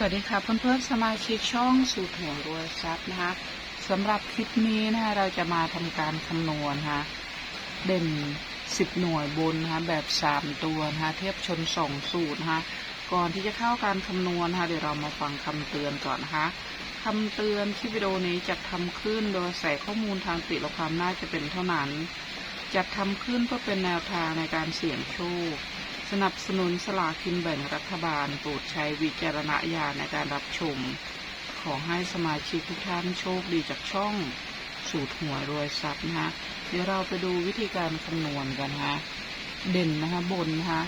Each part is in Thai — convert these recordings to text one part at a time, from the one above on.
สวัสดีค่ะเพื่อนๆสมาชิกช่องสูตรหัวรวยทรัพย์นะคะสำหรับคลิปนี้นะคะเราจะมาทำการคำนวณนะคะเด่น 10 หน่วยบนนะคะแบบ 3 ตัวนะคะเทียบชน 2 สูตรนะคะก่อนที่จะเข้าการคำนวณนะคะเดี๋ยวเรามาฟังคำเตือนก่อนนะคะคำเตือนคลิปวิดีโอนี้จะทำขึ้นโดยใส่ข้อมูลทางติและความน่าจะเป็นเท่านั้นจัดทำขึ้นเพื่อเป็นแนวทางในการเสี่ยงโชค สนับสนุนสลากกินแบ่งรัฐบาลโปรดใช้วิจารณญาณในการรับชม ขอให้สมาชิกทุกท่านโชคดีจากช่องสูตรหัวรวยทรัพย์นะฮะเดี๋ยวเราไปดูวิธีการคำนวณกันฮะเด่นนะคะบนนะคะ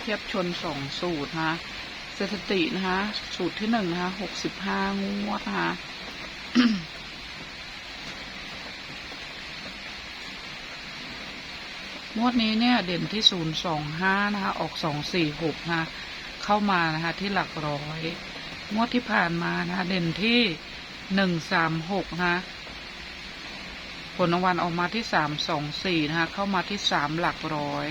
เทียบชนสองสูตรนะคะสถิตินะคะสูตรที่หนึ่งนะคะหกสิบห้างวดนะคะ งวดนี้เนี่ยเด่นที่ศูนย์สองห้านะคะ ออกสองสี่หกนะคะเข้ามานะคะที่หลักร้อย งวดที่ผ่านมานะคะเด่นที่หนึ่งสามหกนะคะผลรางวัลออกมาที่สามสองสี่นะคะเข้ามาที่สามหลักร้อย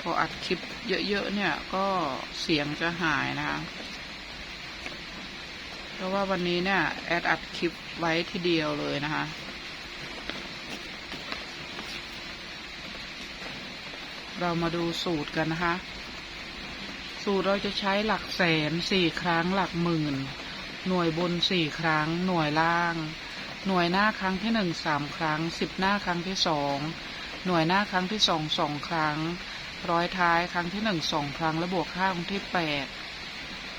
พออัดคลิปเยอะๆเนี่ยก็เสียงจะหายนะคะ เพราะว่าวันนี้เนี่ยแอดอัดคลิปไว้ทีเดียวเลยนะคะ เรามาดูสูตรกันนะคะ สูตรเราจะใช้หลักแสนสี่ครั้งหลักหมื่น หน่วยบนสี่ครั้ง หน่วยล่าง หน่วยหน้าครั้งที่หนึ่งสามครั้งสิบหน้าครั้งที่สองหน่วยหน้าครั้งที่สองสองครั้ง ร้อยท้ายครั้งที่หนึ่งสองครั้งและบวกค่าครั้งที่แปด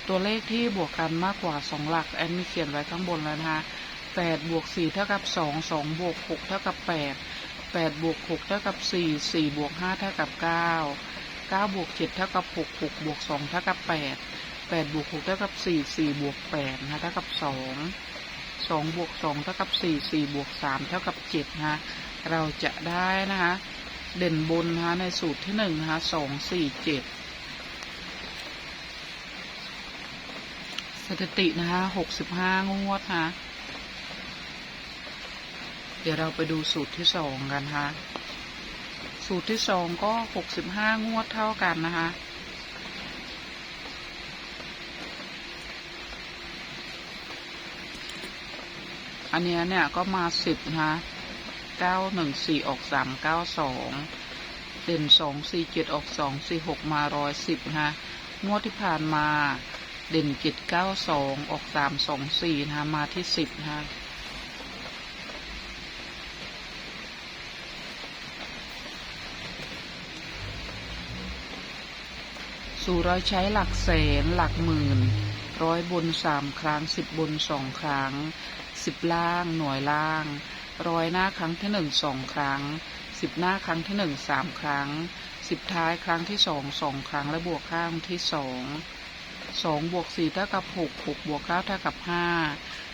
ตัวเลขที่บวกกันมากกว่า 2 หลักแอนมีเขียนไว้ข้างบนแล้วนะคะ8บวก4เท่ากับ 2 2บวก6เท่ากับ 8 8บวก6เท่ากับ 4 4บวก5เท่ากับ 9 9บวก7เท่ากับ 6 6บวก2เท่ากับ 8 8บวก6เท่ากับ 4 4บวก8นะเท่ากับ 2 2บวก2เท่ากับ 4 4บวก3เท่ากับ7นะเราจะได้นะคะเด่นบนนะคะในสูตรที่1นะคะ2 4 7 ถิตินะคะหกสิบห้างวดนะเดี๋ยวเราไปดูสูตรที่สองกันนะสูตรที่สองก็หกสิบห้างวดเท่ากันนะคะอันเนี้ยเนี่ยก็มาสิบนะคะเก้าหนึ่งสี่ออกสามเก้าสองเด่นสองสี่เจ็ดออกสองสี่หกมาร้อยสิบนะคะงวดที่ผ่านมา เด่นเจ็ดเก้าสองออกสามสองสี่นะคะมาที่สิบนะคะสู่ร้อยใช้หลักแสนหลักหมื่น ร้อยบนสามครั้งสิบบนสองครั้งสิบล่างหน่วยล่าง ร้อยหน้าครั้งที่หนึ่งสองครั้งสิบหน้าครั้งที่หนึ่งสามครั้งสิบท้ายครั้งที่สองสองครั้งและบวกข้างที่สอง สองบวกสี่เท่ากับหกหกบวกเก้าเท่ากับห้า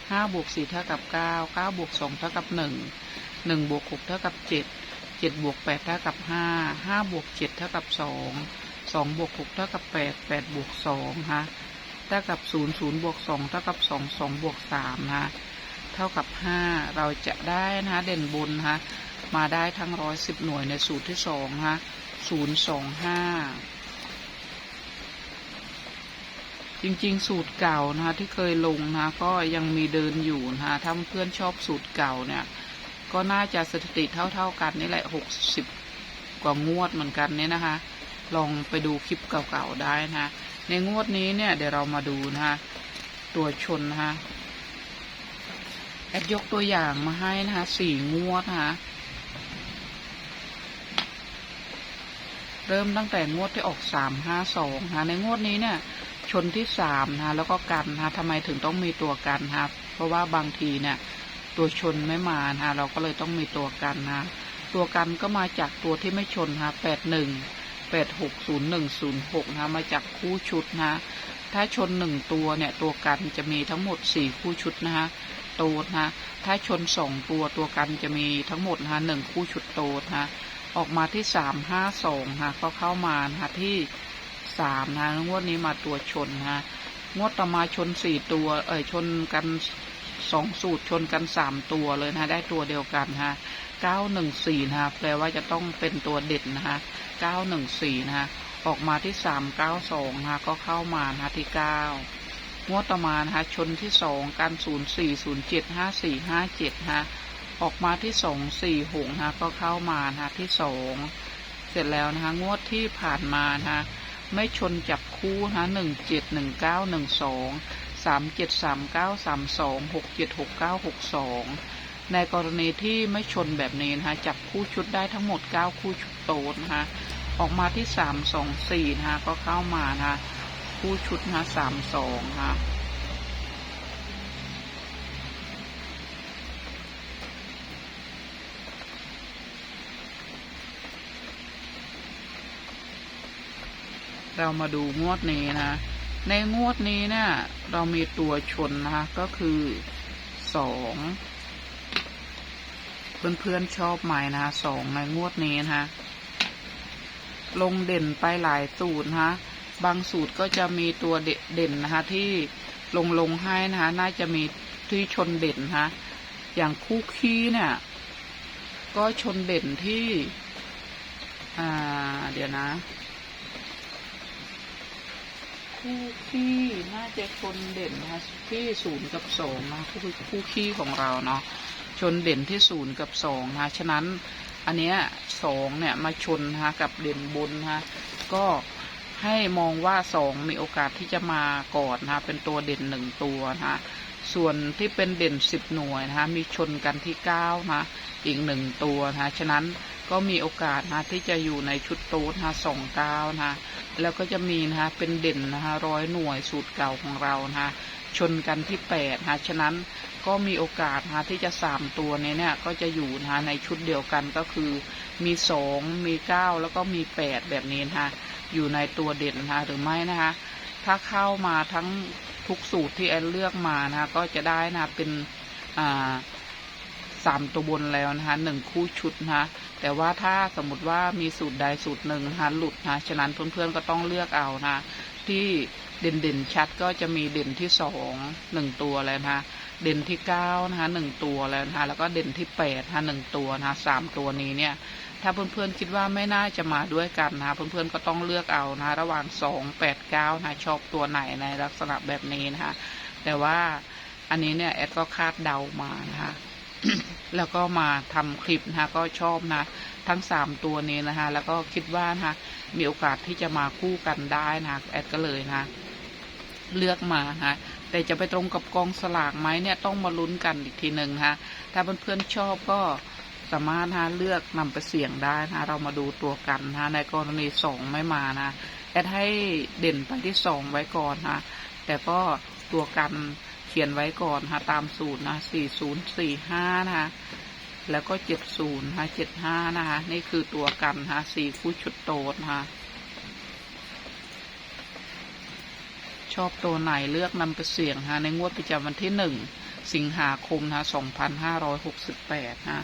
ห้าบวกสี่เท่ากับเก้าเก้าบวกสองเท่ากับหนึ่งหนึ่งบวกหกเท่ากับเจ็ดเจ็ดบวกแปดเท่ากับห้าห้าบวกเจ็ดเท่ากับสองสองบวกหกเท่ากับแปดแปดบวกสองฮะเท่ากับศูนย์ศูนย์บวกสองเท่ากับสองสองบวกสามฮะเท่ากับห้าเราจะได้นะคะเด่นบนฮะมาได้ทั้งร้อยสิบหน่วยในสูตรที่สองฮะศูนย์สองห้า จ ริงๆ สูตรเก่านะคะที่เคยลงนะก็ยังมีเดินอยู่นะคะถ้าเพื่อนชอบสูตรเก่าเนี่ย ก็น่าจะสถิติเท่าๆกันนี่แหละหกสิบกว่างวดเหมือนกันเนี่ยนะคะ ลองไปดูคลิปเก่าๆได้นะะในงวดนี้เนี่ยเดี๋ยวเรามาดูนะคะตัวชนนะคะแอดยกตัวอย่างมาให้นะคะสี่งวดนะคะเริ่มตั้งแต่งวดที่ออกสามห้าสองนะในงวดนี้เนี่ย ชนที่สามนะแล้วก็กันนะทำไมถึงต้องมีตัวกันนะคะเพราะว่าบางทีเนี่ย ตัวชนไม่มานะเราก็เลยต้องมีตัวกันนะตัวกันก็มาจากตัวที่ไม่ชนนะคะแปดหนึ่งแปดหกศูนย์หนึ่งศูนย์หกนะมาจากคู่ชุดนะถ้าชนหนึ่งตัวเนี่ยตัวกันจะมีทั้งหมดสี่คู่ชุดนะคะโตดนะถ้าชนสองตัวตัวกันจะมีทั้งหมดนะหนึ่งคู่ชุดโตดนะออกมาที่สามห้าสองค่ะก็เข้ามานะที่ สามนะงวดนี้มาตัวชนฮะงวดต่อมาชนสี่ตัวเอ่ยชนกันสองสูตรชนกันสามตัวเลยนะได้ตัวเดียวกันฮะ914นะคะแปลว่าจะต้องเป็นตัวเด่นนะคะ914นะคะออกมาที่392นะคะก็เข้ามานะที่9งวดต่อมานะคะชนที่2กัน0407 5457นะคะออกมาที่246นะคะก็เข้ามานะที่2เสร็จแล้วนะคะงวดที่ผ่านมานะคะ ไม่ชนจับคู่นะหนึ่งเจ็ดหนึ่งเก้าหนึ่งสองสามเจ็ดสามเก้าสามสองหกเจ็ดหกเก้าหกสองในกรณีที่ไม่ชนแบบนี้นะคะจับคู่ชุดได้ทั้งหมด 9 คู่ชุดโตนะคะออกมาที่ 3 2 4นะคะก็เข้ามานะคะคู่ชุดนะ3 2นะคะ เรามาดูงวดนี้นะ ในงวดนี้เนี่ยเรามีตัวชนนะคะ ก็คือสองเพื่อนๆชอบไหมนะคะสองในงวดนี้นะคะลงเด่นไปหลายสูตรนะคะบางสูตรก็จะมีตัวเด่นนะคะ ที่ลงลงให้นะคะน่าจะมีที่ชนเด่นนะคะอย่างคู่ขี้เนี่ย ก็ชนเด่นที่ อ่า เดี๋ยวนะ คู่ขี้น่าจะชนเด่นนะคะที่ศูนย์กับสองนะคู่คู่ขี้ของเราเนาะชนเด่นที่ศูนย์กับสองนะฉะนั้นอันเนี้ยสองเนี่ยมาชนนะกับเด่นบนนะก็ให้มองว่าสองมีโอกาสที่จะมาก่อนนะเป็นตัวเด่นหนึ่งตัวนะส่วนที่เป็นเด่นสิบหน่วยนะมีชนกันที่เก้านะอีกหนึ่งตัวนะฉะนั้น ก็มีโอกาสนะที่จะอยู่ในชุดโต๊ดนะสองเก้านะแล้วก็จะมีนะเป็นเด่นนะคะร้อยหน่วยสูตรเก่าของเรานะชนกันที่แปดนะฉะนั้นก็มีโอกาสนะที่จะสามตัวนี้เนี่ยก็จะอยู่นะในชุดเดียวกันก็คือมีสองมีเก้าแล้วก็มีแปดแบบนี้นะอยู่ในตัวเด่นนะหรือไม่นะคะถ้าเข้ามาทั้งทุกสูตรที่แอนเลือกมานะก็จะได้นะคะเป็นอ่า สามตัวบนแล้วนะคะหนึ่งคู่ชุดนะคะแต่ว่าถ้าสมมติว่ามีสูตรใดสูตรหนึ่งนะคะหลุดนะฉะนั้นเพื่อนๆก็ต้องเลือกเอานะที่เด่นเด่นๆชัดก็จะมีเด่นที่สองหนึ่งตัวแล้วนะคะเด่นที่เก้านะคะหนึ่งตัวแล้วนะคะแล้วก็เด่นที่แปดนะคะหนึ่งตัวนะคะสามตัวนี้เนี่ยถ้าเพื่อนๆคิดว่าไม่น่าจะมาด้วยกันนะเพื่อนๆก็ต้องเลือกเอานะระหว่างสองแปดเก้านะชอบตัวไหนในลักษณะแบบนี้นะคะแต่ว่าอันนี้เนี่ยแอดก็คาดเดามานะคะ แล้วก็มาทำคลิปนะคะก็ชอบนะทั้งสามตัวนี้นะคะแล้วก็คิดว่านะคะมีโอกาสที่จะมาคู่กันได้นะแอดก็เลยนะเลือกมานะแต่จะไปตรงกับกองสลากไหมเนี่ยต้องมาลุ้นกันอีกทีหนึ่งนะถ้าเพื่อนๆชอบก็สามารถนะเลือกนำไปเสี่ยงได้นะเรามาดูตัวกันนะในกรณีสองไม่มานะแอดให้เด่นไปที่สองไว้ก่อนนะแต่ก็ตัวกัน ขียนไว้ก่อนค่ะตามสูตรนะสี่ศูนย์สี่ห้านะคะแล้วก็เจ็ดศูนย์นะเจ็ดห้านะคะ นี่คือตัวกันค่ะสี่คู่ชุดโตดค่ะชอบตัวไหนเลือกนำไปเสี่ยงฮะในงวดประจำวันที่หนึ่งสิงหาคมนะสองพันห้าร้อยหกสิบแปดนะ